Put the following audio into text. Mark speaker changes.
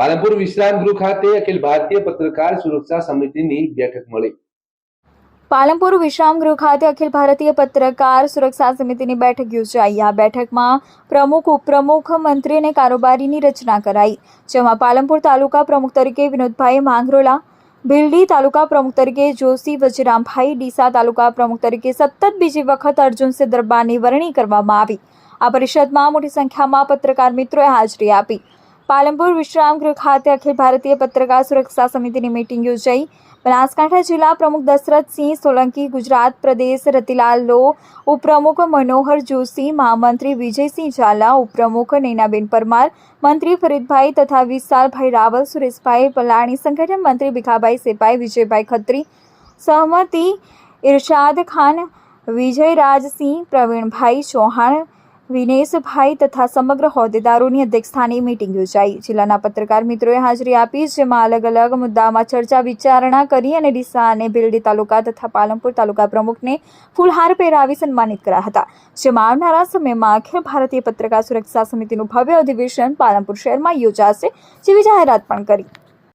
Speaker 1: પાલનપુર વિશ્રામ ગૃહ ખાતે અખિલ ભારતીય પત્રકાર સુરક્ષા સમિતિની બેઠક મળી.
Speaker 2: પાલનપુર વિશ્રામગૃહ ખાતે અખિલ ભારતીય પત્રકાર સુરક્ષા સમિતિની બેઠક યોજાઈ. આ બેઠકમાં પ્રમુખ, ઉપપ્રમુખ, મંત્રી અને કારોબારીની રચના કરાઈ, જેમાં પાલનપુર તાલુકા પ્રમુખ તરીકે વિનોદભાઈ માંગરોલા, ભીલડી તાલુકા પ્રમુખ તરીકે જોશી વજરામભાઈ, ડીસા તાલુકા પ્રમુખ તરીકે સતત બીજી વખત અર્જુનસિંહ દરબારની વરણી કરવામાં આવી. આ પરિષદમાં મોટી સંખ્યામાં પત્રકાર મિત્રોએ હાજરી આપી. પાલનપુર વિશ્રામગૃહ ખાતે અખિલ ભારતીય પત્રકાર સુરક્ષા સમિતિની મીટિંગ યોજાઈ બનાસકાંઠા જિલ્લા પ્રમુખ દશરથસિંહ સોલંકી ગુજરાત પ્રદેશ રતિલાલ લો ઉપપ્રમુખ મનોહર જોશી મહામંત્રી વિજયસિંહ ઝાલા ઉપપ્રમુખ નૈનાબેન પરમાર મંત્રી ફરીદભાઈ તથા વિશાલભાઈ રાવલ સુરેશભાઈ પલાણી સંગઠન મંત્રી ભીખાભાઈ સેપાઈ વિજયભાઈ ખત્રી સહમતિ ઇરશાદ ખાન વિજયરાજસિંહ પ્રવીણભાઈ ચૌહાણ વિનેશભાઈ તથા સમગ્ર હોદ્દેદારોની અધ્યક્ષસ્થાને મીટિંગ યોજાઈ. જિલ્લાના પત્રકાર મિત્રોએ હાજરી આપી, જેમાં અલગ અલગ મુદ્દામાં ચર્ચા, વિચારણા કરી અને ડીસા અને ભીલડી તાલુકા તથા પાલનપુર તાલુકા પ્રમુખને ફૂલહાર પહેરાવી સન્માનિત કર્યા હતા. જેમાં આવનારા સમયમાં અખિલ ભારતીય પત્રકાર સુરક્ષા સમિતિનું ભવ્ય અધિવેશન પાલનપુર શહેરમાં યોજાશે, જેવી જાહેરાત પણ કરી.